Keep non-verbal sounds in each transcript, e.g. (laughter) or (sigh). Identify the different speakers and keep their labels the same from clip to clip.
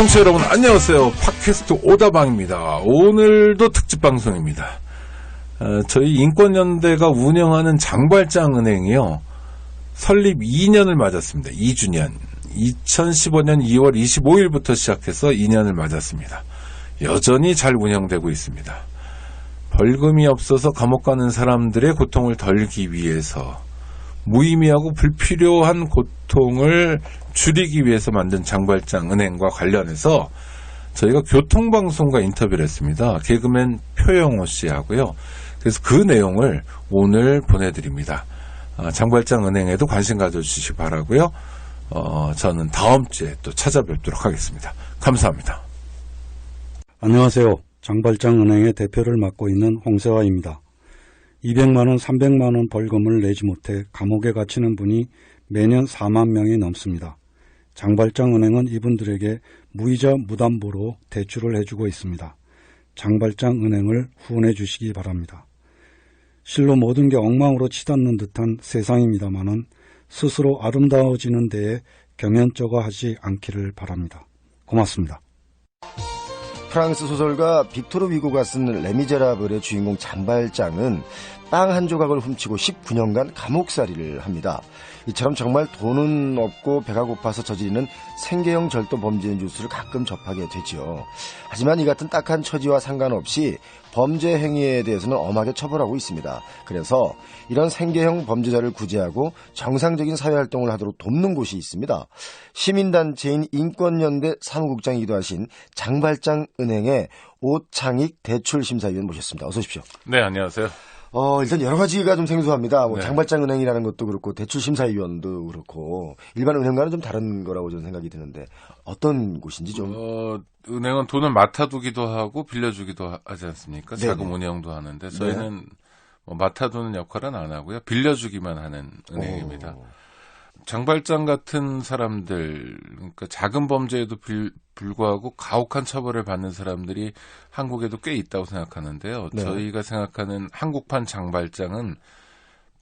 Speaker 1: 청취자 여러분 안녕하세요. 팟캐스트 오다방입니다. 오늘도 특집 방송입니다. 어, 저희 인권연대가 운영하는 장발장은행이요. 설립 2년을 맞았습니다. 2주년. 2015년 2월 25일부터 시작해서 2년을 맞았습니다. 여전히 잘 운영되고 있습니다. 벌금이 없어서 감옥 가는 사람들의 고통을 덜기 위해서 무의미하고 불필요한 고통을 줄이기 위해서 만든 장발장 은행과 관련해서 저희가 교통방송과 인터뷰를 했습니다. 개그맨 표영호 씨하고요. 그래서 그 내용을 오늘 보내드립니다. 아, 장발장 은행에도 관심 가져주시기 바라고요. 어, 저는 다음 주에 또 찾아뵙도록 하겠습니다. 감사합니다.
Speaker 2: 안녕하세요. 장발장 은행의 대표를 맡고 있는 홍세화입니다. 200만원, 300만원 벌금을 내지 못해 감옥에 갇히는 분이 매년 4만 명이 넘습니다. 장발장 은행은 이분들에게 무이자 무담보로 대출을 해주고 있습니다. 장발장 은행을 후원해 주시기 바랍니다. 실로 모든 게 엉망으로 치닫는 듯한 세상입니다마는 스스로 아름다워지는 데에 경연쩍어 하지 않기를 바랍니다. 고맙습니다.
Speaker 3: 프랑스 소설가 빅토르 위고가 쓴 레미제라블의 주인공 잔발장은 땅한 조각을 훔치고 19년간 감옥살이를 합니다. 이처럼 정말 돈은 없고 배가 고파서 저지르는 생계형 절도 범죄인 뉴스를 가끔 접하게 되지요. 하지만 이 같은 딱한 처지와 상관없이 범죄 행위에 대해서는 엄하게 처벌하고 있습니다. 그래서 이런 생계형 범죄자를 구제하고 정상적인 사회활동을 하도록 돕는 곳이 있습니다. 시민단체인 인권연대 사무국장이기도 하신 장발장 은행의 오창익 대출심사위원 모셨습니다. 어서 오십시오.
Speaker 1: 네, 안녕하세요.
Speaker 3: 어, 일단 여러 가지가 좀 생소합니다. 뭐
Speaker 1: 네.
Speaker 3: 장발장 은행이라는 것도 그렇고 대출심사위원도 그렇고 일반 은행과는 좀 다른 거라고 저는 생각이 드는데 어떤 곳인지 좀
Speaker 1: 어, 은행은 돈을 맡아두기도 하고 빌려주기도 하- 하지 않습니까?
Speaker 3: 네네.
Speaker 1: 자금 운영도 하는데 저희는 뭐 맡아두는 역할은 안 하고요. 빌려주기만 하는 은행입니다.
Speaker 3: 오.
Speaker 1: 장발장 같은 사람들, 그러니까 작은 범죄에도 불, 불구하고 가혹한 처벌을 받는 사람들이 한국에도 꽤 있다고 생각하는데요.
Speaker 3: 네.
Speaker 1: 저희가 생각하는 한국판 장발장은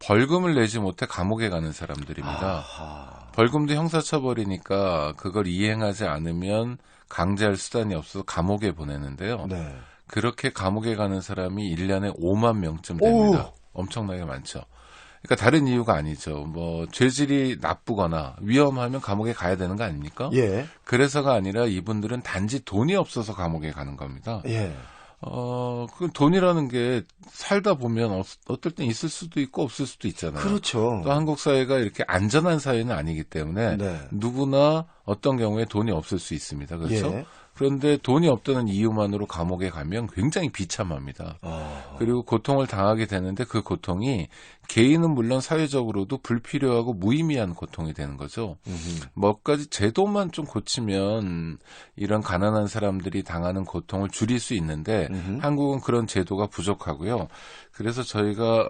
Speaker 1: 벌금을 내지 못해 감옥에 가는 사람들입니다.
Speaker 3: 아하.
Speaker 1: 벌금도 형사처벌이니까 그걸 이행하지 않으면 강제할 수단이 없어서 감옥에 보내는데요.
Speaker 3: 네.
Speaker 1: 그렇게 감옥에 가는 사람이 1년에 5만 명쯤 됩니다. 엄청나게 많죠. 그러니까 다른 이유가 아니죠. 뭐 죄질이 나쁘거나 위험하면 감옥에 가야 되는 거 아닙니까?
Speaker 3: 예.
Speaker 1: 그래서가 아니라 이분들은 단지 돈이 없어서 감옥에 가는 겁니다.
Speaker 3: 예.
Speaker 1: 어, 그 돈이라는 게 살다 보면 어, 어떨 땐 있을 수도 있고 없을 수도 있잖아요.
Speaker 3: 그렇죠.
Speaker 1: 또 한국 사회가 이렇게 안전한 사회는 아니기 때문에
Speaker 3: 네.
Speaker 1: 누구나 어떤 경우에 돈이 없을 수 있습니다. 그렇죠?
Speaker 3: 예.
Speaker 1: 그런데 돈이 없다는 이유만으로 감옥에 가면 굉장히 비참합니다.
Speaker 3: 아.
Speaker 1: 그리고 고통을 당하게 되는데 그 고통이 개인은 물론 사회적으로도 불필요하고 무의미한 고통이 되는 거죠.
Speaker 3: 음흠.
Speaker 1: 몇 가지 제도만 좀 고치면 이런 가난한 사람들이 당하는 고통을 줄일 수 있는데
Speaker 3: 음흠.
Speaker 1: 한국은 그런 제도가 부족하고요. 그래서 저희가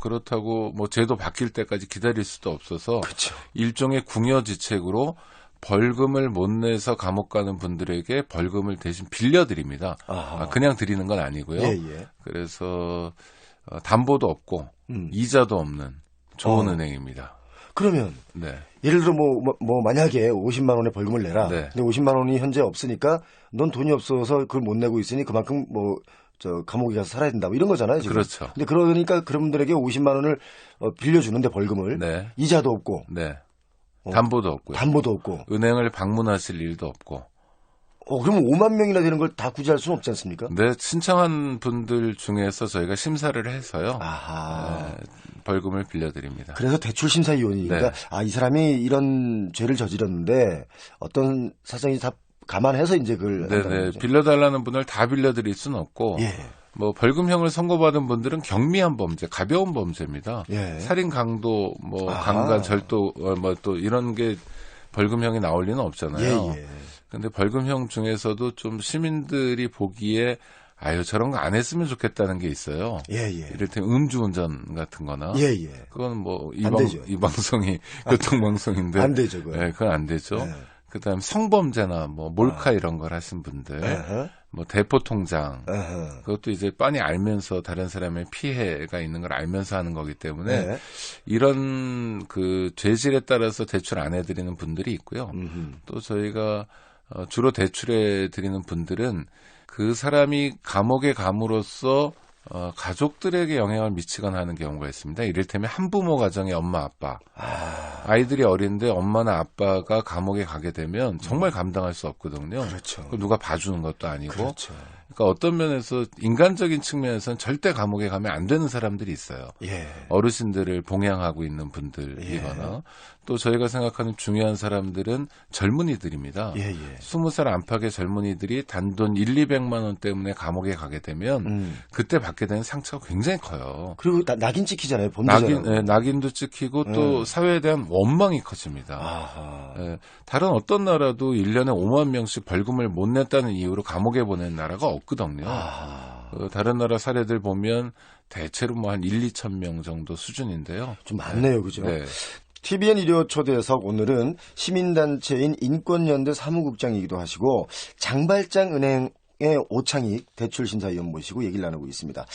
Speaker 1: 그렇다고 뭐 제도 바뀔 때까지 기다릴 수도 없어서
Speaker 3: 그렇죠.
Speaker 1: 일종의 궁여지책으로 벌금을 못 내서 감옥 가는 분들에게 벌금을 대신 빌려드립니다.
Speaker 3: 아하.
Speaker 1: 아, 그냥 드리는 건 아니고요.
Speaker 3: 예, 예.
Speaker 1: 그래서 어, 담보도 없고
Speaker 3: 음.
Speaker 1: 이자도 없는 좋은
Speaker 3: 어.
Speaker 1: 은행입니다.
Speaker 3: 그러면
Speaker 1: 네.
Speaker 3: 예를 들어 뭐, 뭐, 뭐 만약에 50만 원의 벌금을 내라.
Speaker 1: 네.
Speaker 3: 근데 50만 원이 현재 없으니까 넌 돈이 없어서 그걸 못 내고 있으니 그만큼 뭐 저 감옥에 가서 살아야 된다. 뭐 이런 거잖아요, 지금.
Speaker 1: 그렇죠.
Speaker 3: 근데 그러니까 그런 분들에게 50만 원을 어, 빌려주는데 벌금을
Speaker 1: 네.
Speaker 3: 이자도 없고
Speaker 1: 네.
Speaker 3: 어.
Speaker 1: 담보도 없고요.
Speaker 3: 담보도 없고.
Speaker 1: 은행을 방문하실 일도 없고.
Speaker 3: 어, 그러면 5만 명이나 되는 걸 다 구제할 수는 없지 않습니까?
Speaker 1: 네, 신청한 분들 중에서 저희가 심사를 해서요.
Speaker 3: 아하.
Speaker 1: 네, 벌금을 빌려드립니다.
Speaker 3: 그래서 대출 심사위원이니까
Speaker 1: 네.
Speaker 3: 아 이 사람이 이런 죄를 저질렀는데 어떤 사정이 다 감안해서 이제 그걸
Speaker 1: 네네.
Speaker 3: 거죠.
Speaker 1: 빌려달라는 분을 다 빌려드릴 수는 없고.
Speaker 3: 예.
Speaker 1: 뭐 벌금형을 선고받은 분들은 경미한 범죄, 가벼운 범죄입니다.
Speaker 3: 예.
Speaker 1: 살인, 강도, 뭐
Speaker 3: 아하.
Speaker 1: 강간, 절도, 뭐 또 이런 게 벌금형이 나올 리는 없잖아요.
Speaker 3: 예, 예.
Speaker 1: 근데 벌금형 중에서도 좀 시민들이 보기에 아유 저런 거 안 했으면 좋겠다는 게 있어요.
Speaker 3: 예, 예.
Speaker 1: 이를테면 음주운전 같은 거나
Speaker 3: 예, 예.
Speaker 1: 그건
Speaker 3: 뭐이안
Speaker 1: 방. 이 방송이 교통방송인데
Speaker 3: 안 되죠.
Speaker 1: 네, 그건 안 되죠.
Speaker 3: 네.
Speaker 1: 그다음 성범죄나 뭐 몰카 이런 걸 하신 분들,
Speaker 3: 에허,
Speaker 1: 뭐 대포 통장. 그것도 이제 빤히 알면서 다른 사람의 피해가 있는 걸 알면서 하는 거기 때문에
Speaker 3: 네.
Speaker 1: 이런 그 죄질에 따라서 대출 안 해드리는 분들이 있고요.
Speaker 3: 음흠.
Speaker 1: 또 저희가 어, 주로 대출해 드리는 분들은 그 사람이 감옥에 감으로써 어, 가족들에게 영향을 미치거나 하는 경우가 있습니다. 이를테면 한부모 가정의 엄마 아빠 아 이들이 어린데 엄마나 아빠가 감옥에 가게 되면 정말 감당할 수 없거든요.
Speaker 3: 그렇죠.
Speaker 1: 누가 봐주는 것도 아니고
Speaker 3: 그렇죠.
Speaker 1: 그러니까 어떤 면에서 인간적인 측면에서는 절대 감옥에 가면 안 되는 사람들이 있어요.
Speaker 3: 예.
Speaker 1: 어르신들을 봉양하고 있는 분들이거나
Speaker 3: 예.
Speaker 1: 또 저희가 생각하는 중요한 사람들은 젊은이들입니다.
Speaker 3: 예, 예.
Speaker 1: 20살 안팎의 젊은이들이 단돈 1, 200만 원 때문에 감옥에 가게 되면
Speaker 3: 음.
Speaker 1: 그때 받게 되는 상처가 굉장히 커요.
Speaker 3: 그리고 나, 낙인 찍히잖아요.
Speaker 1: 낙인, 예, 낙인도 찍히고 또
Speaker 3: 음.
Speaker 1: 사회에 대한 원망이 커집니다.
Speaker 3: 아하.
Speaker 1: 예, 다른 어떤 나라도 1년에 5만 명씩 벌금을 못 냈다는 이유로 감옥에 보낸 나라가 없거든요.
Speaker 3: 아하.
Speaker 1: 어, 다른 나라 사례들 보면 대체로 뭐 한 1, 2천 명 정도 수준인데요.
Speaker 3: 좀 많네요, 그죠?
Speaker 1: 네.
Speaker 3: TVN 일요 초대석 오늘은 시민단체인 인권연대 사무국장이기도 하시고 장발장 은행 의 오창익 대출심사위원 모시고 얘기를 나누고 있습니다.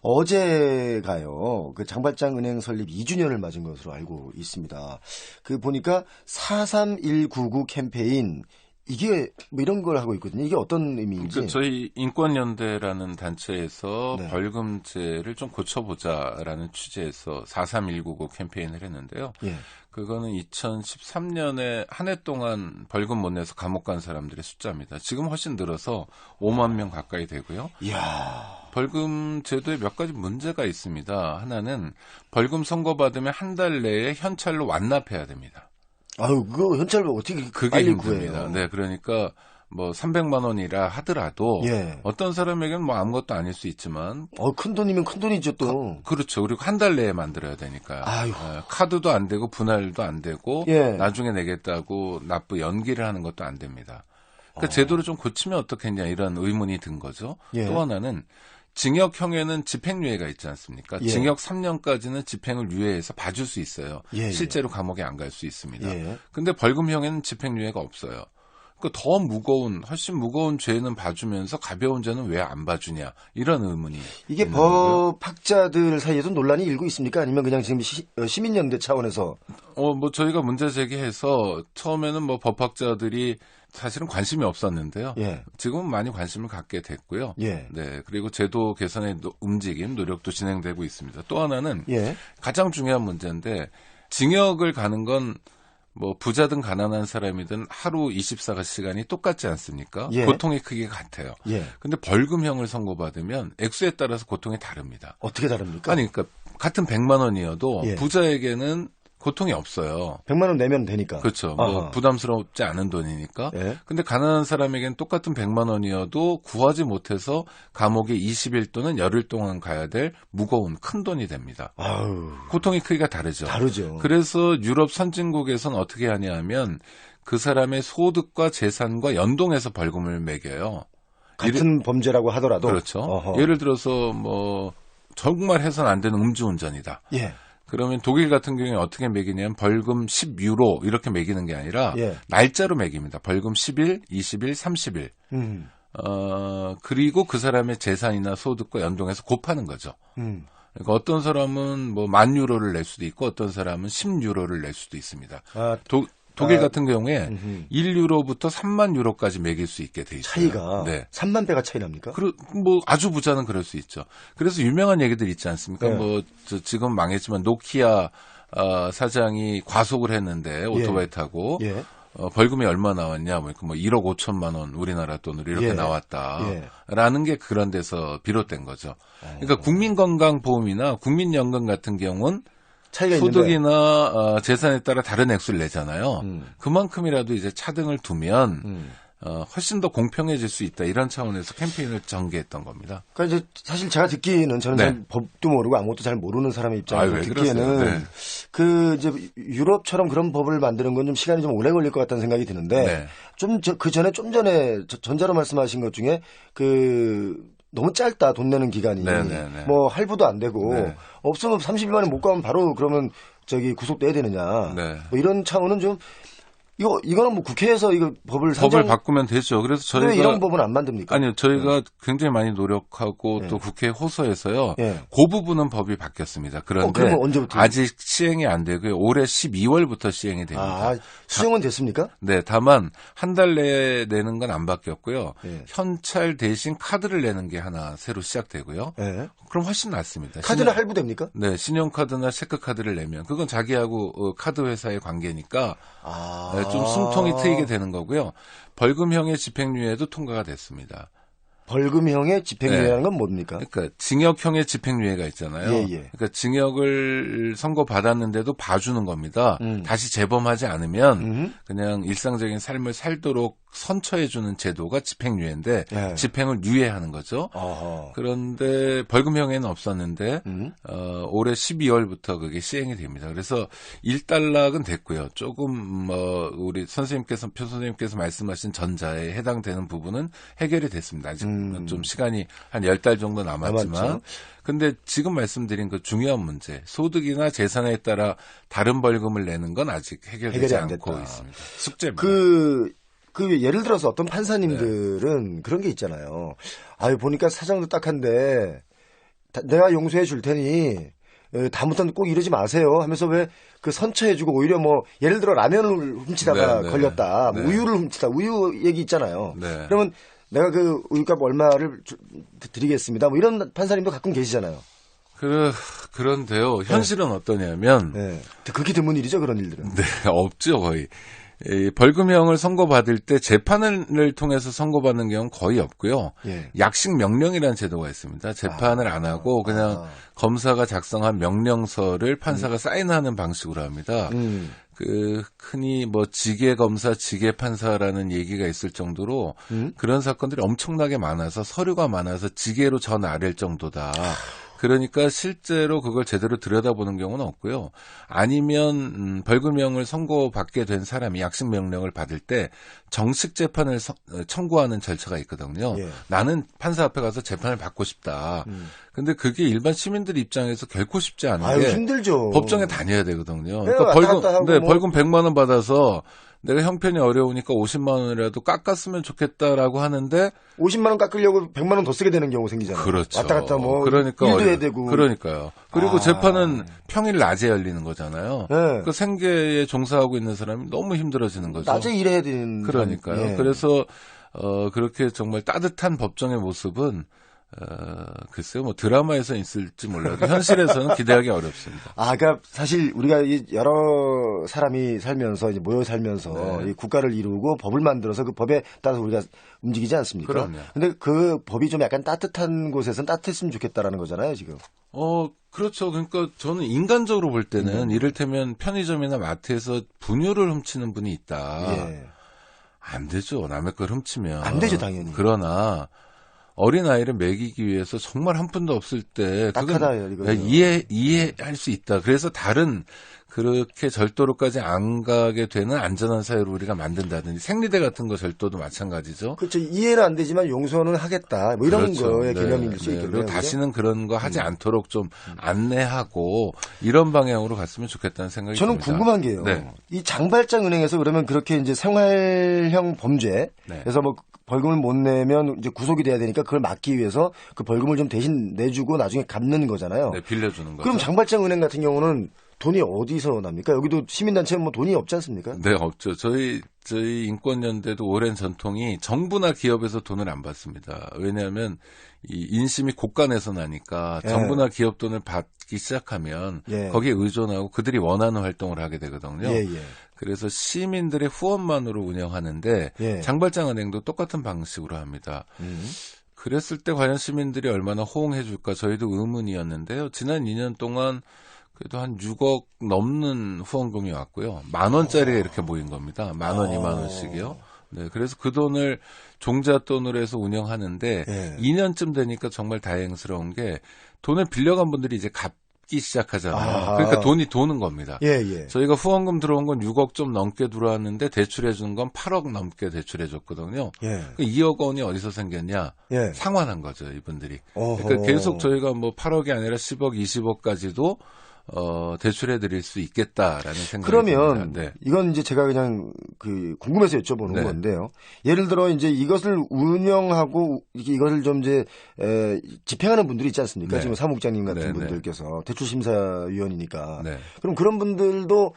Speaker 3: 어제가요, 그 장발장 은행 설립 2주년을 맞은 것으로 알고 있습니다. 그 보니까 43199 캠페인, 이게 뭐 이런 걸 하고 있거든요. 이게 어떤 의미인지.
Speaker 1: 그 저희 인권연대라는 단체에서
Speaker 3: 네.
Speaker 1: 벌금제를 좀 고쳐보자라는 취지에서 43199 캠페인을 했는데요.
Speaker 3: 예.
Speaker 1: 그거는 2013년에 한 해 동안 벌금 못 내서 감옥 간 사람들의 숫자입니다. 지금 훨씬 늘어서 5만 명 가까이 되고요.
Speaker 3: 이야.
Speaker 1: 벌금 제도에 몇 가지 문제가 있습니다. 하나는 벌금 선고받으면 한 달 내에 현찰로 완납해야 됩니다.
Speaker 3: 아유, 그거 현찰 어떻게
Speaker 1: 그게
Speaker 3: 빨리
Speaker 1: 힘듭니다.
Speaker 3: 구해요?
Speaker 1: 네, 그러니까 뭐 300만 원이라 하더라도
Speaker 3: 예.
Speaker 1: 어떤 사람에게는 뭐 아무것도 아닐 수 있지만
Speaker 3: 어, 큰 돈이면 큰 돈이죠, 또.
Speaker 1: 그렇죠. 그리고 한 달 내에 만들어야 되니까요.
Speaker 3: 아유.
Speaker 1: 예, 카드도 안 되고 분할도 안 되고
Speaker 3: 예.
Speaker 1: 나중에 내겠다고 납부 연기를 하는 것도 안 됩니다. 그러니까
Speaker 3: 어.
Speaker 1: 제도를 좀 고치면 어떻겠냐 이런 의문이 든 거죠.
Speaker 3: 예.
Speaker 1: 또 하나는 징역형에는 집행유예가 있지 않습니까?
Speaker 3: 예.
Speaker 1: 징역 3년까지는 집행을 유예해서 봐줄 수 있어요.
Speaker 3: 예, 예.
Speaker 1: 실제로 감옥에 안 갈 수 있습니다.
Speaker 3: 예.
Speaker 1: 근데 벌금형에는 집행유예가 없어요. 그더 무거운 훨씬 무거운 죄는 봐주면서 가벼운 죄는 왜 안 봐주냐 이런 의문이
Speaker 3: 이게. 법학자들 사이에도 논란이 일고 있습니까? 아니면 그냥 지금 시, 어, 시민연대 차원에서
Speaker 1: 어, 뭐 저희가 문제 제기해서 처음에는 뭐 법학자들이 사실은 관심이 없었는데요.
Speaker 3: 예,
Speaker 1: 지금은 많이 관심을 갖게 됐고요.
Speaker 3: 예,
Speaker 1: 네, 그리고 제도 개선의 노- 움직임, 노력도 진행되고 있습니다. 또 하나는
Speaker 3: 예,
Speaker 1: 가장 중요한 문제인데 징역을 가는 건 뭐 부자든 가난한 사람이든 하루 24시간이 똑같지 않습니까?
Speaker 3: 예.
Speaker 1: 고통의 크기가 같아요.
Speaker 3: 예.
Speaker 1: 근데 벌금형을 선고받으면 액수에 따라서 고통이 다릅니다.
Speaker 3: 어떻게 다릅니까?
Speaker 1: 아니, 그러니까 같은 100만 원이어도
Speaker 3: 예.
Speaker 1: 부자에게는 고통이 없어요.
Speaker 3: 100만 원 내면 되니까.
Speaker 1: 그렇죠. 뭐
Speaker 3: 아하.
Speaker 1: 부담스럽지 않은 돈이니까.
Speaker 3: 예.
Speaker 1: 근데 가난한 사람에겐 똑같은 100만 원이어도 구하지 못해서 감옥에 20일 또는 열흘 동안 가야 될 무거운 큰 돈이 됩니다.
Speaker 3: 아우,
Speaker 1: 고통의 크기가 다르죠.
Speaker 3: 다르죠.
Speaker 1: 그래서 유럽 선진국에선 어떻게 하냐면 그 사람의 소득과 재산과 연동해서 벌금을 매겨요.
Speaker 3: 같은 범죄라고 하더라도.
Speaker 1: 그렇죠.
Speaker 3: 어허.
Speaker 1: 예를 들어서 뭐 정말 해선 안 되는 음주운전이다.
Speaker 3: 예,
Speaker 1: 그러면 독일 같은 경우에 어떻게 매기냐면 벌금 10유로 이렇게 매기는 게 아니라
Speaker 3: 예.
Speaker 1: 날짜로 매깁니다. 벌금 10일, 20일, 30일.
Speaker 3: 음,
Speaker 1: 어, 그리고 그 사람의 재산이나 소득과 연동해서 곱하는 거죠.
Speaker 3: 음.
Speaker 1: 그러니까 어떤 사람은 뭐 만 유로를 낼 수도 있고 어떤 사람은 10 유로를 낼 수도 있습니다.
Speaker 3: 아,
Speaker 1: 도, 독일
Speaker 3: 아,
Speaker 1: 같은 경우에
Speaker 3: 음흠.
Speaker 1: 1유로부터 3만 유로까지 매길 수 있게 돼 있어요.
Speaker 3: 차이가
Speaker 1: 네.
Speaker 3: 3만 배가 차이 납니까?
Speaker 1: 그러, 뭐 아주 부자는 그럴 수 있죠. 그래서 유명한 얘기들 있지 않습니까?
Speaker 3: 네.
Speaker 1: 뭐 저, 지금 망했지만 노키아 어, 사장이 과속을 했는데 오토바이 타고
Speaker 3: 예,
Speaker 1: 어, 벌금이 얼마 나왔냐, 뭐, 이렇게 뭐 1억 5천만 원 우리나라 돈으로 이렇게
Speaker 3: 예.
Speaker 1: 나왔다라는 게 그런 데서 비롯된 거죠. 그러니까 국민건강보험이나 국민연금 같은 경우는
Speaker 3: 차이가.
Speaker 1: 소득이나 어, 재산에 따라 다른 액수를 내잖아요.
Speaker 3: 음.
Speaker 1: 그만큼이라도 이제 차등을 두면
Speaker 3: 음.
Speaker 1: 어, 훨씬 더 공평해질 수 있다 이런 차원에서 캠페인을 전개했던 겁니다.
Speaker 3: 그러니까 이제 사실 제가 듣기에는 저는
Speaker 1: 네.
Speaker 3: 잘 법도 모르고 아무것도 잘 모르는 사람의 입장에서
Speaker 1: 아유, 왜
Speaker 3: 듣기에는?
Speaker 1: 네.
Speaker 3: 그 이제 유럽처럼 그런 법을 만드는 건 좀 시간이 좀 오래 걸릴 것 같다는 생각이 드는데
Speaker 1: 네.
Speaker 3: 좀그 전에 좀 전에 저- 전자로 말씀하신 것 중에 그 너무 짧다 돈 내는 기간이
Speaker 1: 네, 네, 네.
Speaker 3: 뭐 할부도 안 되고
Speaker 1: 네.
Speaker 3: 없으면 30일 만에 못 가면 바로 그러면 저기 구속돼야 되느냐
Speaker 1: 네.
Speaker 3: 뭐 이런 차원은 좀 이거 이거는 뭐 국회에서 이거 법을
Speaker 1: 법을
Speaker 3: 상정
Speaker 1: 바꾸면 되죠. 그래서
Speaker 3: 왜
Speaker 1: 저희가
Speaker 3: 이런 법은 안 만듭니까?
Speaker 1: 아니요, 저희가 굉장히 많이 노력하고
Speaker 3: 네.
Speaker 1: 또 국회 호소해서요.
Speaker 3: 예.
Speaker 1: 그 부분은 법이 바뀌었습니다.
Speaker 3: 어,
Speaker 1: 그런데
Speaker 3: 언제부터?
Speaker 1: 아직 시행이 안 되고요. 올해 12월부터 시행이 됩니다.
Speaker 3: 아, 수정은 됐습니까?
Speaker 1: 네, 다만 한 달 내에 내는 건 안 바뀌었고요.
Speaker 3: 예.
Speaker 1: 현찰 대신 카드를 내는 게 하나 새로 시작되고요.
Speaker 3: 예.
Speaker 1: 그럼 훨씬 낫습니다.
Speaker 3: 카드는
Speaker 1: 신용-
Speaker 3: 할부됩니까?
Speaker 1: 네, 신용카드나 체크카드를 내면 그건 자기하고 어, 카드 회사의 관계니까
Speaker 3: 아.
Speaker 1: 네, 좀 숨통이 트이게 되는 거고요. 벌금형의 집행유예도 통과가 됐습니다.
Speaker 3: 벌금형의 집행유예라는 건 뭡니까?
Speaker 1: 그러니까 징역형의 집행유예가 있잖아요.
Speaker 3: 예, 예.
Speaker 1: 그러니까 징역을 선고 받았는데도 봐주는 겁니다.
Speaker 3: 음.
Speaker 1: 다시 재범하지 않으면
Speaker 3: 음.
Speaker 1: 그냥 일상적인 삶을 살도록 선처해주는 제도가 집행유예인데
Speaker 3: 예.
Speaker 1: 집행을 유예하는 거죠.
Speaker 3: 어허.
Speaker 1: 그런데 벌금형에는 없었는데
Speaker 3: 음.
Speaker 1: 어, 올해 12월부터 그게 시행이 됩니다. 그래서 일단락은 됐고요. 조금 뭐 우리 선생님께서 표 선생님께서 말씀하신 전자에 해당되는 부분은 해결이 됐습니다. 아직
Speaker 3: 음.
Speaker 1: 좀 시간이 한 열 달 정도 남았지만
Speaker 3: 남았죠.
Speaker 1: 근데 지금 말씀드린 그 중요한 문제 소득이나 재산에 따라 다른 벌금을 내는 건 아직 해결되지
Speaker 3: 해결이
Speaker 1: 않고. 있습니다. 숙제입니다.
Speaker 3: 그, 그, 예를 들어서 어떤 판사님들은 그런 게 있잖아요. 아유, 보니까 사정도 딱한데, 다- 내가 용서해 줄 테니, 에, 다음부터는 꼭 이러지 마세요 하면서 왜 그 선처해주고 오히려 뭐, 예를 들어 라면을 훔치다가
Speaker 1: 네, 네.
Speaker 3: 걸렸다. 뭐
Speaker 1: 네.
Speaker 3: 우유를 훔치다. 우유 얘기 있잖아요.
Speaker 1: 네.
Speaker 3: 그러면 내가 그 우유값 얼마를 주- 드리겠습니다. 뭐 이런 판사님도 가끔 계시잖아요.
Speaker 1: 그 그런데요. 현실은 어떠냐면
Speaker 3: 네. 극히 드문 일이죠, 그런 일들은.
Speaker 1: 네, 없죠, 거의. 이 벌금형을 선고받을 때 재판을 통해서 선고받는 경우는 거의 없고요.
Speaker 3: 예.
Speaker 1: 약식 명령이라는 제도가 있습니다. 재판을 안 하고 그냥
Speaker 3: 아.
Speaker 1: 검사가 작성한 명령서를 판사가 사인하는 방식으로 합니다.
Speaker 3: 음.
Speaker 1: 그 흔히 뭐 지계 검사, 지계 판사라는 얘기가 있을 정도로
Speaker 3: 음?
Speaker 1: 그런 사건들이 엄청나게 많아서 서류가 많아서 지계로 전 아랠 정도다. 그러니까 실제로 그걸 제대로 들여다보는 경우는 없고요. 아니면 음, 벌금형을 선고받게 된 사람이 약식 명령을 받을 때 정식 재판을 서- 어, 청구하는 절차가 있거든요.
Speaker 3: 예.
Speaker 1: 나는 판사 앞에 가서 재판을 받고 싶다.
Speaker 3: 음.
Speaker 1: 근데 그게 일반 시민들 입장에서 결코 쉽지 않은
Speaker 3: 아유,
Speaker 1: 게
Speaker 3: 힘들죠.
Speaker 1: 법정에 다녀야 되거든요.
Speaker 3: 네,
Speaker 1: 그러니까 벌금, 네,
Speaker 3: 뭐.
Speaker 1: 벌금 100만 원 받아서 내가 형편이 어려우니까 50만 원이라도 깎았으면 좋겠다라고 하는데
Speaker 3: 50만 원 깎으려고 100만 원 더 쓰게 되는 경우 생기잖아요.
Speaker 1: 그렇죠.
Speaker 3: 왔다 갔다 뭐
Speaker 1: 그러니까
Speaker 3: 일도 해야 되고.
Speaker 1: 그러니까요. 그리고
Speaker 3: 아.
Speaker 1: 재판은 평일 낮에 열리는 거잖아요.
Speaker 3: 네.
Speaker 1: 그 생계에 종사하고 있는 사람이 너무 힘들어지는 거죠.
Speaker 3: 낮에 일해야 되는
Speaker 1: 그러니까요.
Speaker 3: 예.
Speaker 1: 그래서 어 그렇게 정말 따뜻한 법정의 모습은 어 글쎄요 뭐 드라마에서 있을지 몰라도 현실에서는 (laughs) 기대하기 어렵습니다.
Speaker 3: 아, 그러니까 사실 우리가 이 여러 사람이 살면서 이제 모여 살면서
Speaker 1: 네.
Speaker 3: 이 국가를 이루고 법을 만들어서 그 법에 따라서 우리가 움직이지 않습니까?
Speaker 1: 그럼요.
Speaker 3: 근데 그 법이 좀 약간 따뜻한 곳에선 따뜻했으면 좋겠다라는 거잖아요, 지금.
Speaker 1: 어, 그렇죠. 그러니까 저는 인간적으로 볼 때는
Speaker 3: 음.
Speaker 1: 이를테면 편의점이나 마트에서 분유를 훔치는 분이 있다.
Speaker 3: 예.
Speaker 1: 안 되죠. 남의 걸 훔치면.
Speaker 3: 안 되죠, 당연히.
Speaker 1: 그러나 어린 아이를 먹이기 위해서 정말 한 푼도 없을 때 그건
Speaker 3: 딱하다, 이거죠.
Speaker 1: 이해 이해할 수 있다. 그래서 다른 그렇게 절도로까지 안 가게 되는 안전한 사회를 우리가 만든다든지 생리대 같은 거 절도도 마찬가지죠.
Speaker 3: 그렇죠. 이해는 안 되지만 용서는 하겠다. 뭐 이런
Speaker 1: 그렇죠.
Speaker 3: 거의
Speaker 1: 네,
Speaker 3: 개념일 수
Speaker 1: 네.
Speaker 3: 있겠네요.
Speaker 1: 그리고? 다시는 그런 거 하지
Speaker 3: 음.
Speaker 1: 않도록 좀 안내하고 이런 방향으로 갔으면 좋겠다는 생각이
Speaker 3: 저는
Speaker 1: 듭니다.
Speaker 3: 궁금한 게요.
Speaker 1: 네.
Speaker 3: 이 장발장 은행에서 그러면 그렇게 이제 생활형 범죄,
Speaker 1: 네.
Speaker 3: 그래서 뭐 벌금을 못 내면 이제 구속이 돼야 되니까 그걸 막기 위해서 그 벌금을 좀 대신 내주고 나중에 갚는 거잖아요.
Speaker 1: 네, 빌려주는 거죠.
Speaker 3: 그럼 장발장 은행 같은 경우는 돈이 어디서 납니까? 여기도 시민단체는 뭐 돈이 없지 않습니까?
Speaker 1: 네, 없죠. 저희, 저희 인권연대도 오랜 전통이 정부나 기업에서 돈을 안 받습니다. 왜냐하면 이 인심이 곳간에서 나니까
Speaker 3: 예.
Speaker 1: 정부나 기업 돈을 받기 시작하면
Speaker 3: 예.
Speaker 1: 거기에 의존하고 그들이 원하는 활동을 하게 되거든요.
Speaker 3: 예, 예.
Speaker 1: 그래서 시민들의 후원만으로 운영하는데
Speaker 3: 예.
Speaker 1: 장발장 은행도 똑같은 방식으로 합니다.
Speaker 3: 음.
Speaker 1: 그랬을 때 과연 시민들이 얼마나 호응해 줄까 저희도 의문이었는데요. 지난 2년 동안 그래도 한 6억 넘는 후원금이 왔고요. 만 원짜리가 이렇게 모인 겁니다. 만 원,
Speaker 3: 어.
Speaker 1: 2만 원씩이요. 네, 그래서 그 돈을 종잣돈으로 해서 운영하는데
Speaker 3: 예.
Speaker 1: 2년쯤 되니까 정말 다행스러운 게 돈을 빌려간 분들이 이제 갚 기 시작하잖아요.
Speaker 3: 아하.
Speaker 1: 그러니까 돈이 도는 겁니다.
Speaker 3: 예, 예.
Speaker 1: 저희가 후원금 들어온 건 6억 좀 넘게 들어왔는데 대출해 준 건 8억 넘게 대출해 줬거든요.
Speaker 3: 예.
Speaker 1: 그 2억 원이 어디서 생겼냐?
Speaker 3: 예.
Speaker 1: 상환한 거죠, 이분들이.
Speaker 3: 어허.
Speaker 1: 그러니까 계속 저희가 뭐 8억이 아니라 10억, 20억까지도 어, 대출해 드릴 수 있겠다라는 생각이
Speaker 3: 그러면
Speaker 1: 듭니다. 네.
Speaker 3: 이건 이제 제가 그냥 그 궁금해서 여쭤보는
Speaker 1: 네.
Speaker 3: 건데요. 예를 들어 이제 이것을 운영하고 이게 이것을 좀 이제 에, 집행하는 분들이 있지 않습니까?
Speaker 1: 네.
Speaker 3: 지금 사무국장님 같은
Speaker 1: 네, 네.
Speaker 3: 분들께서 대출 심사 위원이니까
Speaker 1: 네.
Speaker 3: 그럼 그런 분들도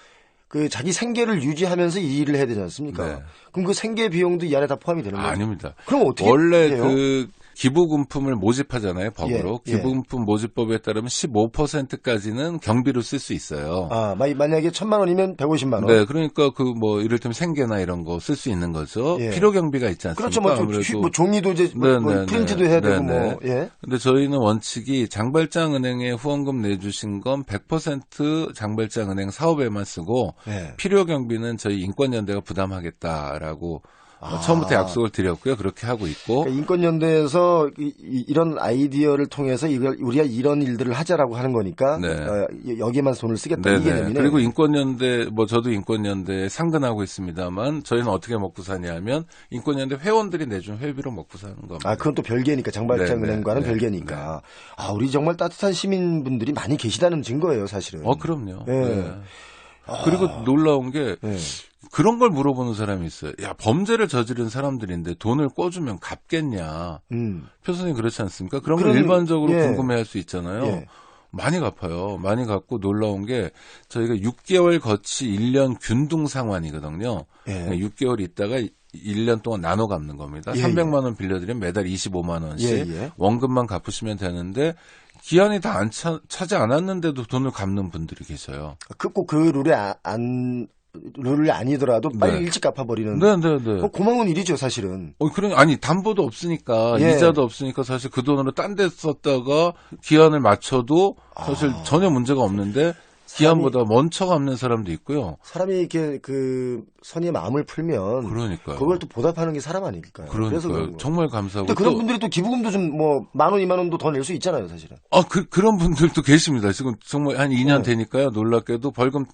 Speaker 3: 그 자기 생계를 유지하면서 이 일을 해야 되지 않습니까?
Speaker 1: 네.
Speaker 3: 그럼 그 생계 비용도 이 안에 다 포함이 되는
Speaker 1: 아,
Speaker 3: 거예요?
Speaker 1: 아닙니다.
Speaker 3: 그럼 어떻게
Speaker 1: 원래
Speaker 3: 해요?
Speaker 1: 그 기부금품을 모집하잖아요, 법으로.
Speaker 3: 예, 예.
Speaker 1: 기부금품 모집법에 따르면 15%까지는 경비로 쓸 수 있어요.
Speaker 3: 아, 마- 만약에 천만 원이면 150만 원.
Speaker 1: 네, 그러니까 그 뭐 이를테면 생계나 이런 거 쓸 수 있는 거죠.
Speaker 3: 예.
Speaker 1: 필요 경비가 있지 않습니까?
Speaker 3: 그렇죠. 뭐, 좀
Speaker 1: 아무래도.
Speaker 3: 휘- 뭐 종이도 이제 뭐,
Speaker 1: 네,
Speaker 3: 뭐
Speaker 1: 네,
Speaker 3: 프린트도
Speaker 1: 네.
Speaker 3: 해야 되고
Speaker 1: 네,
Speaker 3: 뭐 예.
Speaker 1: 근데 저희는 원칙이 장발장 은행에 후원금 내주신 건 100% 장발장 은행 사업에만 쓰고
Speaker 3: 예.
Speaker 1: 필요 경비는 저희 인권연대가 부담하겠다라고
Speaker 3: 아.
Speaker 1: 처음부터 약속을 드렸고요. 그렇게 하고 있고.
Speaker 3: 그러니까 인권연대에서 이, 런 아이디어를 통해서 이걸 우리가 이런 일들을 하자라고 하는 거니까
Speaker 1: 네.
Speaker 3: 어, 여기에만 돈을 쓰겠다 이
Speaker 1: 네네.
Speaker 3: 개념이네.
Speaker 1: 그리고 인권연대 뭐 저도 인권연대에 상근하고 있습니다만 저희는 어떻게 먹고 사냐면 인권연대 회원들이 내준 회비로 먹고 사는 겁니다.
Speaker 3: 아 그건 또 별개니까 장발장
Speaker 1: 네, 네,
Speaker 3: 은행과는
Speaker 1: 네,
Speaker 3: 별개니까. 아 우리 정말 따뜻한 시민분들이 많이 계시다는 증거예요, 사실은.
Speaker 1: 어 그럼요.
Speaker 3: 예.
Speaker 1: 네. 그리고 놀라운 게
Speaker 3: 네.
Speaker 1: 그런 걸 물어보는 사람이 있어요. 야 범죄를 저지른 사람들인데 돈을 꿔주면 갚겠냐?
Speaker 3: 음.
Speaker 1: 표 선생님 그렇지 않습니까? 그런 걸 일반적으로
Speaker 3: 예.
Speaker 1: 궁금해 할 수 있잖아요.
Speaker 3: 예.
Speaker 1: 많이 갚아요. 많이 갚고 놀라운 게 저희가 6개월 거치 1년 균등 상환이거든요.
Speaker 3: 예.
Speaker 1: 6개월 있다가 1년 동안 나눠 갚는 겁니다.
Speaker 3: 예,
Speaker 1: 300만 원 빌려드리면 매달 25만 원씩
Speaker 3: 예, 예.
Speaker 1: 원금만 갚으시면 되는데 기한이 다 안 차지 않았는데도 돈을 갚는 분들이 계셔요.
Speaker 3: 그 꼭 그 룰에 아- 안 룰이 아니더라도 빨리
Speaker 1: 네.
Speaker 3: 일찍 갚아버리는.
Speaker 1: 네, 네, 네.
Speaker 3: 그 고마운 일이죠, 사실은.
Speaker 1: 어, 그러 아니, 담보도 없으니까,
Speaker 3: 예.
Speaker 1: 이자도 없으니까 사실 그 돈으로 딴 데 썼다가 기한을 맞춰도 사실
Speaker 3: 아.
Speaker 1: 전혀 문제가 없는데 기한보다 먼저 갚는 사람도 있고요.
Speaker 3: 사람이 이렇게 그 선의의 마음을 풀면
Speaker 1: 그러니까요.
Speaker 3: 그걸 또 보답하는 게 사람 아닐까요? 그런 거.
Speaker 1: 정말 감사하고.
Speaker 3: 근데 그런
Speaker 1: 또-
Speaker 3: 분들이 또 기부금도 좀 뭐 만 원, 이만 원도 더 낼 수 있잖아요, 사실은.
Speaker 1: 아, 그, 그런 분들도 (laughs) 계십니다. 지금 정말 한 2년
Speaker 3: 네.
Speaker 1: 되니까요. 놀랍게도 벌금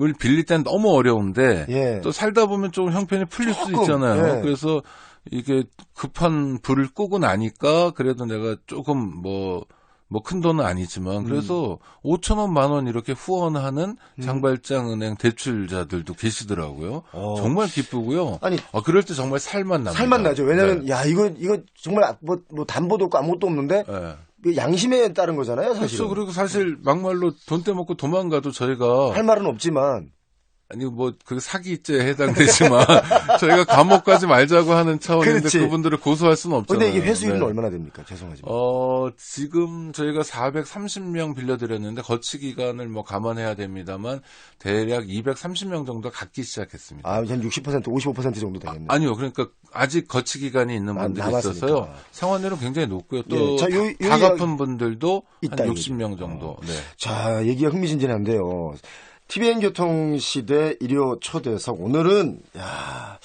Speaker 1: 을 빌릴 땐 너무 어려운데
Speaker 3: 예.
Speaker 1: 또 살다 보면 좀 형편이 풀릴
Speaker 3: 조금,
Speaker 1: 있잖아요.
Speaker 3: 예.
Speaker 1: 그래서 이게 급한 불을 끄고 나니까 그래도 내가 조금 뭐, 뭐 큰 돈은 아니지만 그래서 5천 원, 만 원 이렇게 후원하는 장발장 은행 대출자들도 계시더라고요.
Speaker 3: 어.
Speaker 1: 정말 기쁘고요.
Speaker 3: 아니,
Speaker 1: 아, 그럴 때 정말 살만 납니다.
Speaker 3: 살만 나죠. 왜냐면,
Speaker 1: 네.
Speaker 3: 야, 이거, 이거 정말 뭐, 뭐 담보도 없고 아무것도 없는데,
Speaker 1: 네.
Speaker 3: 그 양심에 따른 거잖아요, 사실은.
Speaker 1: 그렇죠. 그리고 사실 막말로 돈 떼먹고 도망가도 저희가
Speaker 3: 할 말은 없지만,
Speaker 1: 아니 뭐 그 사기죄에 해당되지만 (laughs) 저희가 감옥 가지 말자고 하는 차원인데
Speaker 3: 그렇지.
Speaker 1: 그분들을 고소할 수는 없잖아요.
Speaker 3: 근데 이게 회수율은
Speaker 1: 네.
Speaker 3: 얼마나 됩니까? 죄송하지만.
Speaker 1: 어, 지금 저희가 430명 빌려드렸는데 거치 기간을 뭐 감안해야 됩니다만 대략 230명 정도 갖기 시작했습니다.
Speaker 3: 아, 한 60%, 55% 정도 되겠네.
Speaker 1: 아니요. 그러니까 아직 거치 기간이 있는
Speaker 3: 아,
Speaker 1: 분들이
Speaker 3: 남았으니까.
Speaker 1: 있어서요. 상환율은 굉장히 높고요. 또
Speaker 3: 예. 자, 요- 요
Speaker 1: 다 갚은 분들도 한
Speaker 3: 이거죠.
Speaker 1: 60명 정도. 네.
Speaker 3: 자, 얘기가 흥미진진한데요. TVN 교통시대 일요 초대석 오늘은 야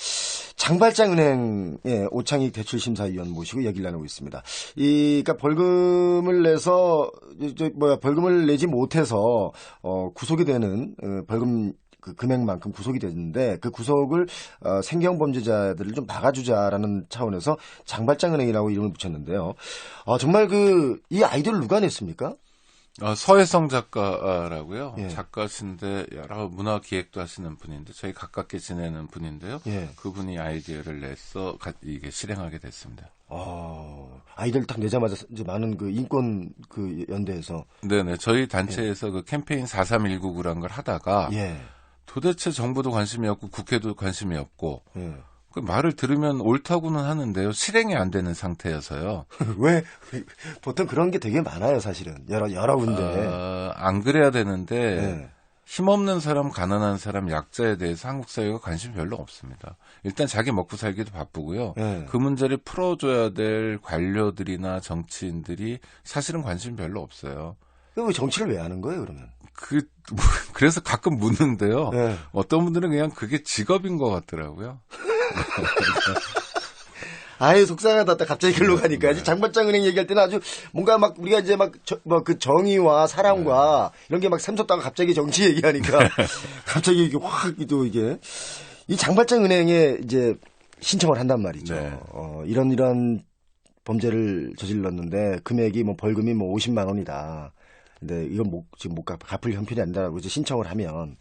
Speaker 3: 장발장은행의 오창익 대출심사위원 모시고 얘기를 나누고 있습니다. 이 그러니까 벌금을 내서 저 뭐야 벌금을 내지 못해서 어 구속이 되는 어, 벌금 그 금액만큼 구속이 됐는데 그 구속을 어, 생경 범죄자들을 좀 막아주자라는 차원에서 장발장은행이라고 이름을 붙였는데요. 어, 정말 그 이 아이디어를 누가 냈습니까?
Speaker 1: 어, 서혜성 작가라고요.
Speaker 3: 예.
Speaker 1: 작가신데 여러 문화 기획도 하시는 분인데 저희 가깝게 지내는 분인데요.
Speaker 3: 예.
Speaker 1: 그분이 아이디어를 내서 가- 이게 실행하게 됐습니다.
Speaker 3: 어, 아이디어를 딱 내자마자 이제 많은 그 인권 그 연대에서
Speaker 1: 네네. 저희 단체에서 그 캠페인 43199란 걸 하다가
Speaker 3: 예.
Speaker 1: 도대체 정부도 관심이 없고 국회도 관심이 없고
Speaker 3: 예.
Speaker 1: 그 말을 들으면 옳다고는 하는데요. 실행이 안 되는 상태여서요. (laughs)
Speaker 3: 왜 보통 그런 게 되게 많아요, 사실은. 여러 여러 군데.
Speaker 1: 어, 안 그래야 되는데
Speaker 3: 예.
Speaker 1: 힘없는 사람, 가난한 사람, 약자에 대해서 한국 사회가 관심이 별로 없습니다. 일단 자기 먹고 살기도 바쁘고요.
Speaker 3: 예.
Speaker 1: 그 문제를 풀어줘야 될 관료들이나 정치인들이 사실은 관심이 별로 없어요.
Speaker 3: 왜 정치를 왜 하는 거예요, 그러면?
Speaker 1: 그 (laughs) 그래서 가끔 묻는데요.
Speaker 3: 예.
Speaker 1: 어떤 분들은 그냥 그게 직업인 것 같더라고요. (laughs)
Speaker 3: 아예 속상하다. 딱 갑자기
Speaker 1: 네.
Speaker 3: 글로 가니까. 이제 장발장 은행 얘기할 때는 아주 뭔가 막 우리가 이제 막뭐그 정의와 사랑과
Speaker 1: 네.
Speaker 3: 이런 게 막 샘솟다가 갑자기 정치 얘기하니까 (laughs) 갑자기 이게 확 또 이게 이 장발장 은행에 이제 신청을 한단 말이죠.
Speaker 1: 네.
Speaker 3: 어, 이런 이런 범죄를 저질렀는데 금액이 뭐 벌금이 뭐 50만 원이다. 근데 이건 못, 지금 못 갚, 갚을 형편이 안 된다고 이제 신청을 하면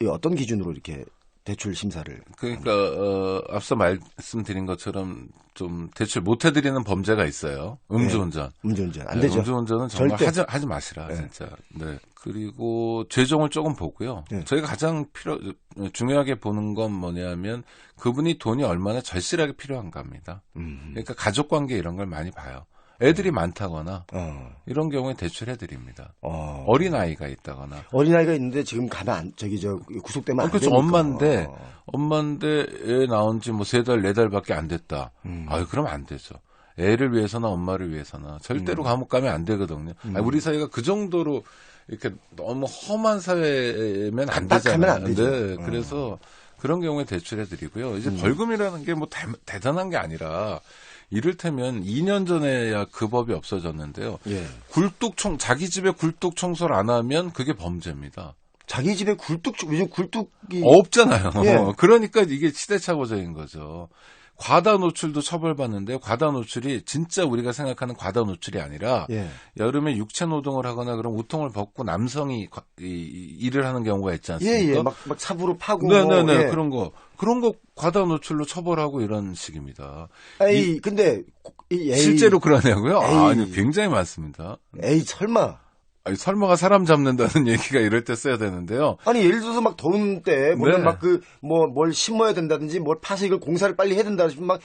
Speaker 3: 이 어떤 기준으로 이렇게 대출 심사를
Speaker 1: 그러니까 어, 앞서 말씀드린 것처럼 좀 대출 못 해드리는 범죄가 있어요. 음주운전.
Speaker 3: 음주운전 안
Speaker 1: 네,
Speaker 3: 되죠.
Speaker 1: 음주운전은 정말
Speaker 3: 절대.
Speaker 1: 하지, 하지 마시라
Speaker 3: 네.
Speaker 1: 진짜. 네. 그리고 죄종을 조금 보고요.
Speaker 3: 네.
Speaker 1: 저희가 가장 필요 중요하게 보는 건 뭐냐면 그분이 돈이 얼마나 절실하게 필요한가입니다.
Speaker 3: 음.
Speaker 1: 그러니까 가족 관계 이런 걸 많이 봐요. 애들이 많다거나
Speaker 3: 어.
Speaker 1: 이런 경우에 대출해 드립니다.
Speaker 3: 어.
Speaker 1: 어린 아이가 있다거나
Speaker 3: 어린 아이가 있는데 지금 가면 안, 저기 저 구속되면
Speaker 1: 아,
Speaker 3: 안
Speaker 1: 그렇죠. 엄마인데
Speaker 3: 어.
Speaker 1: 엄마인데 애 나온 지 뭐 세 달, 네 달밖에 안 됐다.
Speaker 3: 음.
Speaker 1: 아유, 그럼 안 되죠. 애를 위해서나 엄마를 위해서나 절대로 감옥 가면 안 되거든요.
Speaker 3: 음.
Speaker 1: 아니, 우리 사회가 그 정도로 이렇게 너무 험한 사회면 안 되잖아요.
Speaker 3: 안 되죠.
Speaker 1: 네,
Speaker 3: 어.
Speaker 1: 그래서 그런 경우에 대출해 드리고요. 이제
Speaker 3: 음.
Speaker 1: 벌금이라는 게 뭐 대단한 게 아니라 이를테면 2년 전에야 그 법이 없어졌는데요.
Speaker 3: 예.
Speaker 1: 굴뚝 청 자기 집에 굴뚝 청소를 안 하면 그게 범죄입니다.
Speaker 3: 자기 집에 굴뚝 요즘 굴뚝이
Speaker 1: 없잖아요.
Speaker 3: 예. (laughs)
Speaker 1: 그러니까 이게 시대착오적인 거죠. 과다 노출도 처벌받는데 과다 노출이 진짜 우리가 생각하는 과다 노출이 아니라
Speaker 3: 예.
Speaker 1: 여름에 육체 노동을 하거나 그런 우통을 벗고 남성이 과- 이- 이- 일을 하는 경우가 있지
Speaker 3: 예,
Speaker 1: 않습니까?
Speaker 3: 예. 막, 막 삽으로 파고.
Speaker 1: 네네네
Speaker 3: 뭐, 예.
Speaker 1: 그런 거 그런 거 과다 노출로 처벌하고 이런 식입니다.
Speaker 3: 에이, 근데, 이, 에이,
Speaker 1: 실제로 그러냐고요?
Speaker 3: 에이.
Speaker 1: 아니 굉장히 많습니다.
Speaker 3: 에이, 설마.
Speaker 1: 아니, 설마가 사람 잡는다는 (laughs) 얘기가 이럴 때 써야 되는데요.
Speaker 3: 아니, 예를 들어서 막 더운 때, 물론
Speaker 1: 네.
Speaker 3: 막 그, 뭐, 뭘 심어야 된다든지, 뭘 파서 이걸 공사를 빨리 해야 된다 싶으면 막,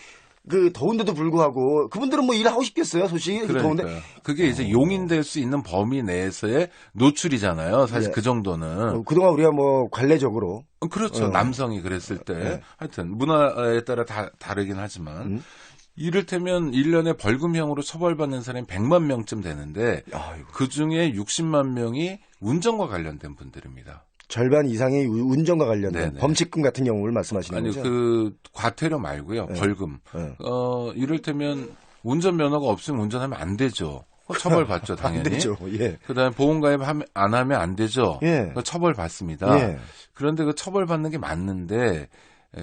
Speaker 3: 그, 더운데도 불구하고, 그분들은 뭐 일하고 싶겠어요, 솔직히. 그 더운데.
Speaker 1: 그게 이제 용인될 수 있는 범위 내에서의 노출이잖아요. 사실
Speaker 3: 예.
Speaker 1: 그 정도는
Speaker 3: 어, 그동안 우리가 뭐, 관례적으로.
Speaker 1: 그렇죠.
Speaker 3: 어.
Speaker 1: 남성이 그랬을 때
Speaker 3: 네.
Speaker 1: 하여튼 문화에 따라 다 다르긴 하지만
Speaker 3: 음.
Speaker 1: 이를테면 1년에 벌금형으로 처벌받는 사람이 100만 명쯤 되는데
Speaker 3: 아이고.
Speaker 1: 그 중에 60만 명이 운전과 관련된 분들입니다.
Speaker 3: 절반 이상이 우- 운전과 관련된
Speaker 1: 네네.
Speaker 3: 범칙금 같은 경우를 말씀하시는
Speaker 1: 아니
Speaker 3: 거죠?
Speaker 1: 그 과태료 말고요.
Speaker 3: 네.
Speaker 1: 벌금.
Speaker 3: 예.
Speaker 1: 어 이를테면 운전 면허가 없으면 운전하면 안 되죠. 그거 처벌 받죠, (laughs)
Speaker 3: 안
Speaker 1: 당연히.
Speaker 3: 되죠. 예.
Speaker 1: 그다음에 보험가입 안 하면 안 되죠.
Speaker 3: 예.
Speaker 1: 그거 처벌 받습니다.
Speaker 3: 예.
Speaker 1: 그런데 그 처벌 받는 게 맞는데 에,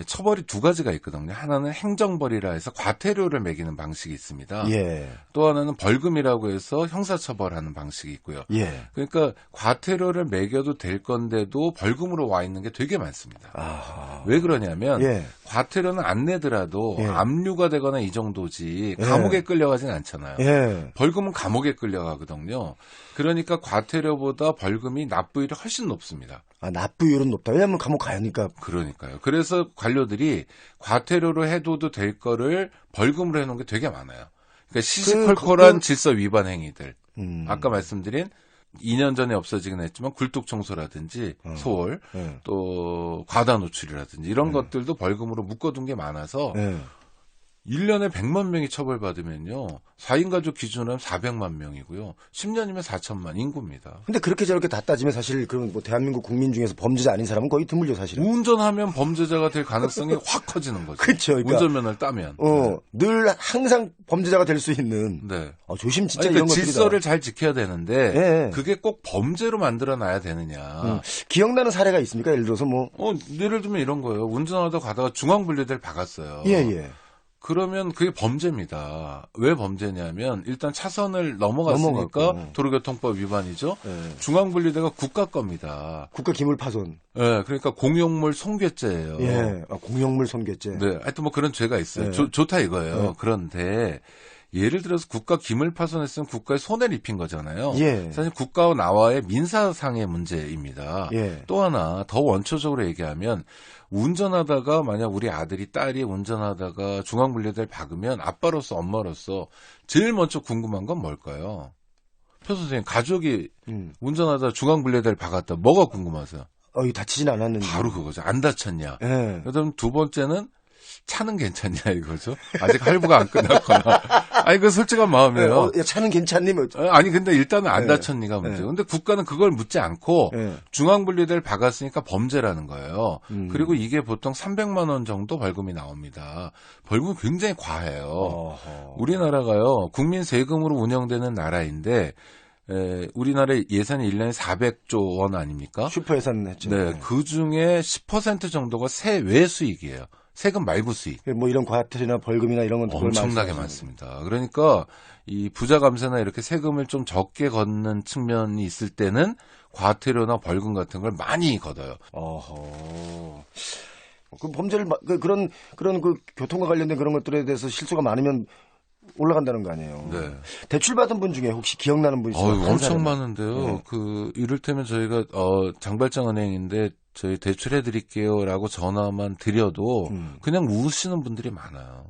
Speaker 1: 처벌이 두 가지가 있거든요. 하나는 행정벌이라 해서 과태료를 매기는 방식이 있습니다.
Speaker 3: 예.
Speaker 1: 또 하나는 벌금이라고 해서 형사처벌하는 방식이 있고요.
Speaker 3: 예.
Speaker 1: 그러니까 과태료를 매겨도 될 건데도 벌금으로 와 있는 게 되게 많습니다.
Speaker 3: 아.
Speaker 1: 왜 그러냐면
Speaker 3: 예.
Speaker 1: 과태료는 안 내더라도
Speaker 3: 예.
Speaker 1: 압류가 되거나 이 정도지
Speaker 3: 예.
Speaker 1: 감옥에 끌려가진 않잖아요.
Speaker 3: 예.
Speaker 1: 벌금은 감옥에 끌려가거든요. 그러니까 과태료보다 벌금이 납부율이 훨씬 높습니다.
Speaker 3: 아, 납부율은 높다. 왜냐면 감옥 가니까.
Speaker 1: 그러니까요. 그래서 관료들이 과태료로 해도도 될 거를 벌금으로 해놓은 게 되게 많아요. 그러니까 시시콜콜한
Speaker 3: 그-
Speaker 1: 질서 위반 행위들.
Speaker 3: 음.
Speaker 1: 아까 말씀드린 2년 전에 없어지긴 했지만 굴뚝 청소라든지
Speaker 3: 어.
Speaker 1: 소월
Speaker 3: 예.
Speaker 1: 또 과다 노출이라든지 이런 것들도 벌금으로 묶어둔 게 많아서
Speaker 3: 예.
Speaker 1: 1년에 100만 명이 처벌받으면요. 4인 가족 기준으로 하면 400만 명이고요. 10년이면 4천만 인구입니다.
Speaker 3: 근데 그렇게 저렇게 다 따지면 사실 그런 뭐 대한민국 국민 중에서 범죄자 아닌 사람은 거의 드물죠, 사실은.
Speaker 1: 운전하면 범죄자가 될 가능성이 확 커지는 거죠.
Speaker 3: 그쵸, 그러니까-
Speaker 1: 운전면허를 따면.
Speaker 3: 어, 늘 항상 범죄자가 될 수 있는.
Speaker 1: 네.
Speaker 3: 어, 조심 진짜
Speaker 1: 아니,
Speaker 3: 이런
Speaker 1: 그러니까
Speaker 3: 것들이
Speaker 1: 질서를 잘 지켜야 되는데
Speaker 3: 예.
Speaker 1: 그게 꼭 범죄로 만들어 놔야 되느냐.
Speaker 3: 음. 기억나는 사례가 있습니까? 예를 들어서 뭐
Speaker 1: 어, 예를 들면 이런 거예요. 운전하다 가다가 중앙 분리대를 박았어요.
Speaker 3: 예, 예.
Speaker 1: 그러면 그게 범죄입니다. 왜 범죄냐면 일단 차선을 넘어갔으니까
Speaker 3: 넘어갔고.
Speaker 1: 도로교통법 위반이죠.
Speaker 3: 예.
Speaker 1: 중앙분리대가 국가 겁니다.
Speaker 3: 국가 기물 파손.
Speaker 1: 예, 그러니까 공용물 손괴죄예요.
Speaker 3: 예. 아, 공용물 손괴죄.
Speaker 1: 네, 하여튼 뭐 그런 죄가 있어요.
Speaker 3: 네.
Speaker 1: 좋- 좋다 이거예요.
Speaker 3: 네.
Speaker 1: 그런데 예를 들어서 국가 기물 파손했으면 국가에 손해를 입힌 거잖아요.
Speaker 3: 예.
Speaker 1: 사실 국가와 나와의 민사상의 문제입니다.
Speaker 3: 예.
Speaker 1: 또 하나 더 원초적으로 얘기하면 운전하다가 만약 우리 아들이 딸이 운전하다가 중앙분리대를 박으면 아빠로서 엄마로서 제일 먼저 궁금한 건 뭘까요? 표 선생님 가족이
Speaker 3: 음.
Speaker 1: 운전하다 중앙분리대를 박았다 뭐가 궁금하세요?
Speaker 3: 어, 이 다치진 않았는지.
Speaker 1: 바로 그거죠. 안 다쳤냐?
Speaker 3: 예.
Speaker 1: 그다음 두 번째는 차는 괜찮냐 이거죠. 아직 할부가 안 끝났거나. 아니 그 솔직한
Speaker 3: 예,
Speaker 1: 마음이에요.
Speaker 3: 어, 야, 차는 괜찮니? 뭐.
Speaker 1: 어, 아니 근데 일단은 안
Speaker 3: 예.
Speaker 1: 다쳤니가 문제.
Speaker 3: 예.
Speaker 1: 요 근데 국가는 그걸 묻지 않고
Speaker 3: 예.
Speaker 1: 중앙분리대를 박았으니까 범죄라는 거예요.
Speaker 3: 음.
Speaker 1: 그리고 이게 보통 300만 원 정도 벌금이 나옵니다. 벌금이 굉장히 과해요.
Speaker 3: 어허.
Speaker 1: 우리나라가요 국민 세금으로 운영되는 나라인데 에, 우리나라 예산이 1년에 400조 원 아닙니까?
Speaker 3: 슈퍼 예산 했죠.
Speaker 1: 네, 그 중에 10% 정도가 세외 수익이에요. 세금 말고 수익.
Speaker 3: 뭐 이런 과태료나 벌금이나 이런 건
Speaker 1: 엄청나게 많습니다. 그러니까 이 부자 감세나 이렇게 세금을 좀 적게 걷는 측면이 있을 때는 과태료나 벌금 같은 걸 많이 걷어요.
Speaker 3: 어허. 그 범죄를 마- 그, 그런 그런 그 교통과 관련된 그런 것들에 대해서 실수가 많으면 올라간다는 거 아니에요.
Speaker 1: 네.
Speaker 3: 대출 받은 분 중에 혹시 기억나는 분 있어요?
Speaker 1: 엄청? 많은데요.
Speaker 3: 네.
Speaker 1: 그 이를테면 저희가 어 장발장 은행인데 저희 대출해 드릴게요라고 전화만 드려도
Speaker 3: 음.
Speaker 1: 그냥 우시는 분들이 많아요.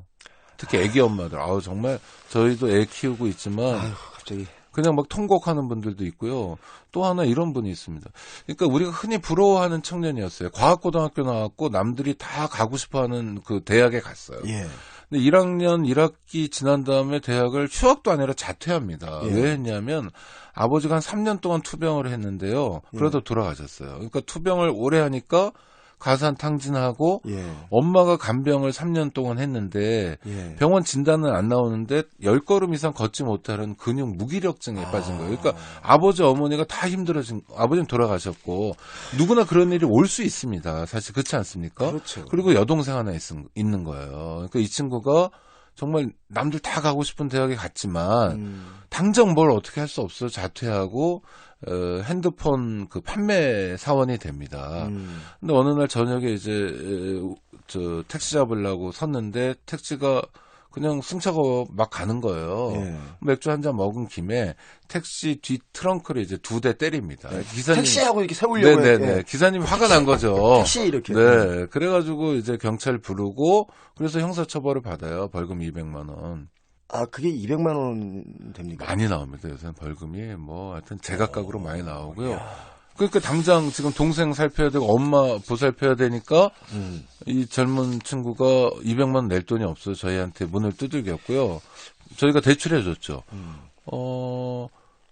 Speaker 1: 특히 애기 엄마들. 아우 정말 저희도 애 키우고 있지만
Speaker 3: 아유, 갑자기.
Speaker 1: 그냥 막 통곡하는 분들도 있고요. 또 하나 이런 분이 있습니다. 그러니까 우리가 흔히 부러워하는 청년이었어요. 과학고등학교 나왔고 남들이 다 가고 싶어하는 그 대학에 갔어요.
Speaker 3: 예.
Speaker 1: 근데 1학년 1학기 지난 다음에 대학을 휴학도 아니라 자퇴합니다.
Speaker 3: 예.
Speaker 1: 왜 했냐면 아버지가 한 3년 동안 투병을 했는데요.
Speaker 3: 예.
Speaker 1: 그러다 돌아가셨어요. 그러니까 투병을 오래 하니까 가산 탕진하고
Speaker 3: 예.
Speaker 1: 엄마가 간병을 3년 동안 했는데
Speaker 3: 예.
Speaker 1: 병원 진단은 안 나오는데 10걸음 이상 걷지 못하는 근육 무기력증에 빠진 거예요. 그러니까 아버지 어머니가 다 힘들어진 아버님 돌아가셨고 누구나 그런 일이 올 수 있습니다. 사실 그렇지 않습니까?
Speaker 3: 그렇죠.
Speaker 1: 그리고 여동생 하나 있, 있는 거예요. 그러니까 이 친구가 정말 남들 다 가고 싶은 대학에 갔지만
Speaker 3: 음.
Speaker 1: 당장 뭘 어떻게 할 수 없어 자퇴하고 어, 핸드폰 그 판매 사원이 됩니다.
Speaker 3: 음.
Speaker 1: 근데 어느 날 저녁에 이제 에, 저 택시 잡으려고 섰는데 택시가 그냥 승차가 막 가는 거예요.
Speaker 3: 예.
Speaker 1: 맥주 한 잔 먹은 김에 택시 뒤 트렁크를 이제 두 대 때립니다. 기사님
Speaker 3: 택시하고 이렇게 세우려고
Speaker 1: 네네네
Speaker 3: 해. 예.
Speaker 1: 기사님 화가 난 거죠.
Speaker 3: 택시 이렇게.
Speaker 1: 네, 그래가지고 이제 경찰 부르고 그래서 형사처벌을 받아요. 벌금 200만 원.
Speaker 3: 아, 그게 200만 원 됩니까?
Speaker 1: 많이 나옵니다. 요새는 벌금이 뭐 하여튼 제각각으로 많이 나오고요. 그러니까 당장 지금 동생 살펴야 되고 엄마 보살펴야 되니까
Speaker 3: 음.
Speaker 1: 이 젊은 친구가 200만 원 낼 돈이 없어서 저희한테 문을 두들겼고요. 저희가 대출해 줬죠.
Speaker 3: 음.
Speaker 1: 어,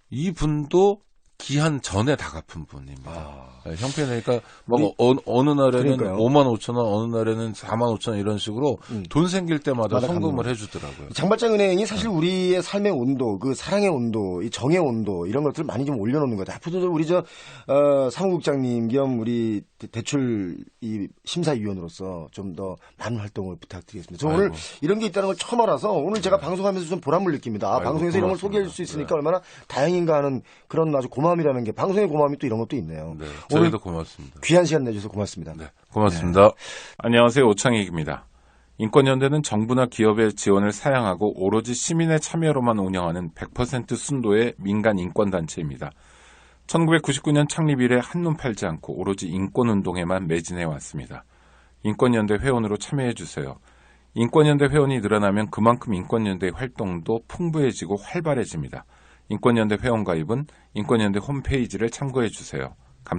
Speaker 1: 이 분도 기한 전에 다 갚은 분입니다.
Speaker 3: 아.
Speaker 1: 네, 형편이니까 뭐
Speaker 3: 우리-
Speaker 1: 어, 어느 날에는
Speaker 3: 그러니까요.
Speaker 1: 5만 5천 원, 어느 날에는 4만 5천 원 이런 식으로
Speaker 3: 음.
Speaker 1: 돈 생길 때마다
Speaker 3: 마다
Speaker 1: 송금을 해주더라고요.
Speaker 3: 장발장 은행이 사실 우리의 삶의 온도, 그 사랑의 온도, 이 정의 온도 이런 것들을 많이 좀 올려놓는 것 같아요. 앞으로도 우리 저 어, 사무국장님 겸 우리 대- 대출 이 심사위원으로서 좀 더 많은 활동을 부탁드리겠습니다. 저 오늘
Speaker 1: 아이고.
Speaker 3: 이런 게 있다는 걸 처음 알아서 오늘 제가 방송하면서 좀 보람을 느낍니다. 아, 방송에서 이런 걸
Speaker 1: 고맙습니다.
Speaker 3: 소개할 수 있으니까
Speaker 1: 네.
Speaker 3: 얼마나 다행인가 하는 그런 아주 고마 움이라는 게 방송의 고마움이 또 이런 것도 있네요.
Speaker 1: 네,
Speaker 3: 오늘
Speaker 1: 저희도 고맙습니다.
Speaker 3: 귀한 시간 내주셔서 고맙습니다.
Speaker 1: 네, 고맙습니다. 안녕하세요. 오창익입니다. 인권연대는 정부나 기업의 지원을 사양하고 오로지 시민의 참여로만 운영하는 100% 순도의 민간 인권단체입니다. 1999년 창립 이래 한눈 팔지 않고 오로지 인권운동에만 매진해 왔습니다. 인권연대 회원으로 참여해 주세요. 인권연대 회원이 늘어나면 그만큼 인권연대 활동도 풍부해지고 활발해집니다. 인권연대 회원 가입은 인권연대 홈페이지를 참고해 주세요.